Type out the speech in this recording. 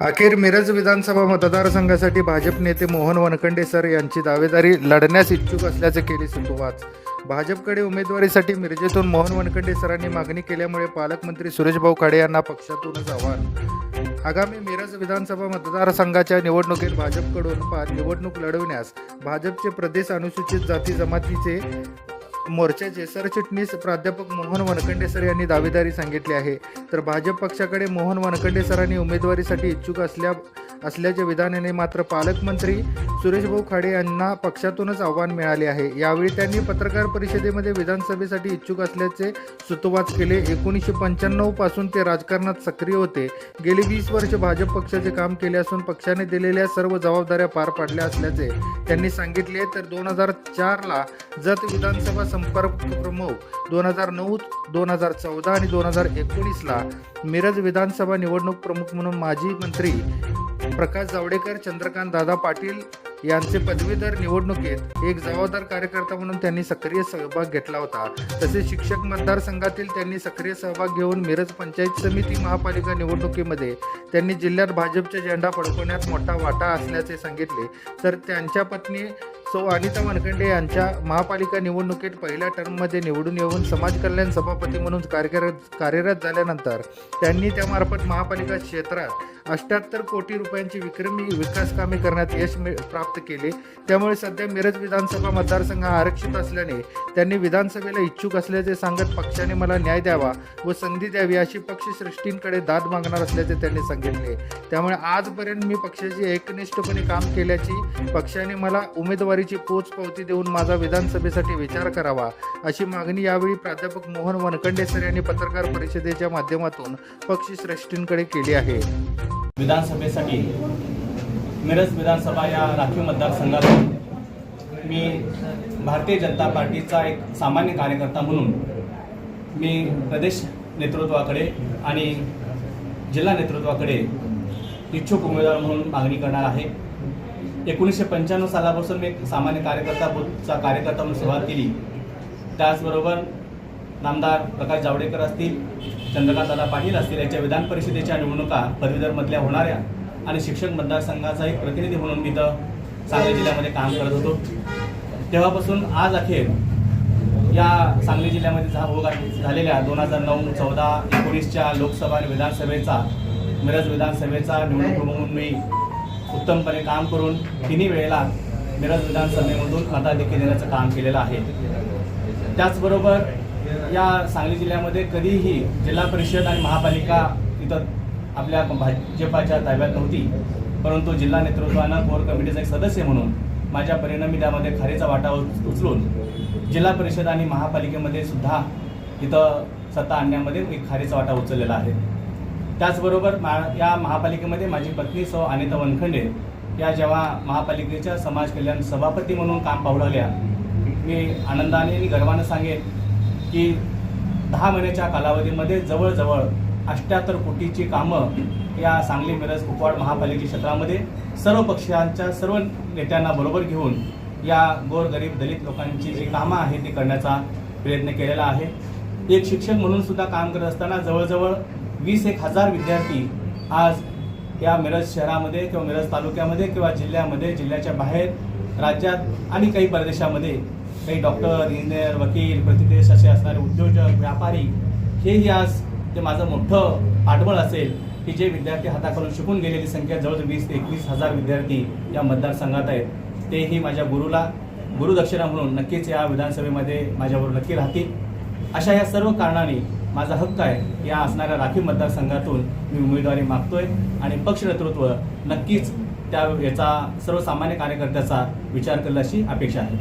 अखेर मिरज विधानसभा मतदारसंघासाठी भाजप नेते मोहन वनखंडे सर यांची दावेदारी लढण्यास इच्छुक असल्याचे केले सुरुवात भाजपकडे उमेदवारीसाठी मिरजेतून मोहन वनखंडे सरांनी मागणी केल्यामुळे पालकमंत्री सुरेशभाऊ खाडे यांना पक्षातूनच आव्हान. आगामी मिरज विधानसभा मतदारसंघाच्या निवडणुकीत भाजपकडून निवडणूक लढविण्यास भाजपचे प्रदेश अनुसूचित जाती जमातीचे मोर्चाचे सरचिटणीस प्राध्यापक मोहन वनखंडे सर यांनी दावेदारी सांगितली आहे. तर भाजप पक्षाकडे मोहन वनखंडे सरांनी उमेदवारीसाठी इच्छुक असल्या असल्याच्या विधानाने मात्र पालकमंत्री सुरेशभाऊ खाडे यांना पक्षातूनच आव्हान मिळाले आहे. यावेळी त्यांनी पत्रकार परिषदेमध्ये विधानसभेसाठी इच्छुक असल्याचे सुतोवाच केले. एकोणीसशे पंच्याण्णवपासून ते राजकारणात सक्रिय होते. गेली वीस वर्ष भाजप पक्षाचे काम केले असून पक्षाने दिलेल्या सर्व जबाबदाऱ्या पार पाडल्या असल्याचे त्यांनी सांगितले. तर दोन हजार चारला जत विधानसभा संपर्क प्रमुख दोन हजार नऊ दोन हजार चौदा आणि दोन हजार एकोणीसला मिरज विधानसभा निवडणूक प्रमुख म्हणून माजी मंत्री प्रकाश जावडेकर चंद्रकांत दादा पाटील यांचे पदवीधर निवडणुकीत एक जबाबदार कार्यकर्ता म्हणून त्यांनी सक्रिय सहभाग घेतला होता. तसेच शिक्षक मतदारसंघातील त्यांनी सक्रिय सहभाग घेऊन मिरज पंचायत समिती महापालिका निवडणुकीमध्ये त्यांनी जिल्ह्यात भाजपचा झेंडा फडकवण्यात मोठा वाटा असल्याचे सांगितले. तर त्यांच्या पत्नी सौ अनिता वनखंडे यांच्या महापालिका निवडणुकीत पहिल्या टर्ममध्ये निवडून येऊन समाज कल्याण सभापती म्हणून कार्यरत कार्यरत झाल्यानंतर त्यांनी त्यामार्फत महापालिका क्षेत्रात अष्ट्याहत्तर कोटी रुपयांची विक्रमी विकास कामे करण्यात यश प्राप्त प्राप्त केले. त्यामुळे सध्या मिरज विधानसभा मतदारसंघ आरक्षित असल्याने त्यांनी विधानसभेला इच्छुक असल्याचे सांगत पक्षाने मला न्याय द्यावा व संधी द्यावी अशी पक्षश्रेष्ठींकडे दाद मागणार असल्याचे त्यांनी सांगितले. त्यामुळे आजपर्यंत मी पक्षाची एकनिष्ठपणे काम केल्याची पक्षाने मला उमेदवारीची पोच पावती देऊन माझा विधानसभेसाठी विचार करावा अशी मागणी यावेळी प्राध्यापक मोहन वनकंडे सर यांनी पत्रकार परिषदेच्या माध्यमातून पक्षश्रेष्ठींकडे केली आहे. विधानसभेसाठी मिरज विधानसभा या राखीव मतदारसंघातून मी भारतीय जनता पार्टीचा एक सामान्य कार्यकर्ता म्हणून मी प्रदेश नेतृत्वाकडे आणि जिल्हा नेतृत्वाकडे इच्छुक उमेदवार म्हणून मागणी करणार आहे. एकोणीसशे पंच्याण्णव सालापासून मी एक सामान्य कार्यकर्ता बुथचा कार्यकर्ता म्हणून सुरुवात केली. त्याचबरोबर नामदार प्रकाश जावडेकर असतील चंद्रकांतदादा पाटील असतील याच्या विधान परिषदेच्या निवडणुका पदवीधरमधल्या होणाऱ्या आणि शिक्षक मतदारसंघाचा एक प्रतिनिधी म्हणून मी इथं सांगली जिल्ह्यामध्ये काम करत होतो. तेव्हापासून आज अखेर या सांगली जिल्ह्यामध्ये झा भोग झालेल्या दोन हजार नऊ चौदा एकोणीसच्या लोकसभा आणि विधानसभेचा मिरज विधानसभेचा निवडणूक म्हणून मी उत्तमपणे काम करून तिन्ही वेळेला मिरज विधानसभेमधून मताधिक्य देण्याचं काम केलेलं आहे. त्याचबरोबर या सांगली जिल्ह्यामध्ये कधीही जिल्हा परिषद आणि महापालिका इथं आपल्या भाजपाच्या ताब्यात नव्हती. परंतु जिल्हा नेतृत्वानं कोर कमिटीचा एक सदस्य म्हणून माझ्या परिणामी त्यामध्ये खारीचा वाटा उच- उचलून जिल्हा परिषद आणि महापालिकेमध्ये सुद्धा इथं सत्ता आणण्यामध्ये एक खारीचा वाटा उचललेला आहे. त्याचबरोबर मा या महापालिकेमध्ये माझी पत्नी सौ अनिता वनखंडे या जेव्हा महापालिकेच्या समाज कल्याण सभापती म्हणून काम पाहू लागल्या मी आनंदाने आणि गर्वानं सांगेन की दहा महिन्याच्या कालावधीमध्ये जवळजवळ अष्ट्याहत्तर कोटीची कामं या सांगली मिरज कुपवाड महापालिके क्षेत्रामध्ये सर्व पक्षांच्या सर्व नेत्यांना बरोबर घेऊन या गोरगरीब दलित लोकांची जी कामं आहेत ती करण्याचा प्रयत्न केलेला आहे. एक शिक्षक म्हणून सुद्धा काम करत असताना जवळजवळ वीस एक हजार विद्यार्थी आज या मिरज शहरामध्ये किंवा मिरज तालुक्यामध्ये किंवा जिल्ह्यामध्ये जिल्ह्याच्या बाहेर राज्यात आणि काही परदेशामध्ये काही डॉक्टर इंजिनियर वकील प्रतिदेश असे असणारे उद्योजक व्यापारी हेही आज ते माझं मोठं पाठबळ असेल की जे विद्यार्थी हाताखालून शिकून गेलेली संख्या जवळजवळ वीस ते एकवीस हजार विद्यार्थी या मतदारसंघात आहेत. तेही माझ्या गुरुला गुरुदक्षिणा म्हणून नक्कीच या विधानसभेमध्ये माझ्याबरोबर नक्की राहतील. अशा या सर्व कारणाने माझा हक्क आहे या असणाऱ्या राखीव मतदारसंघातून मी उमेदवारी मागतोय आणि पक्ष नेतृत्व नक्कीच त्या याचा सर्वसामान्य कार्यकर्त्याचा विचार करेल अशी अपेक्षा आहे.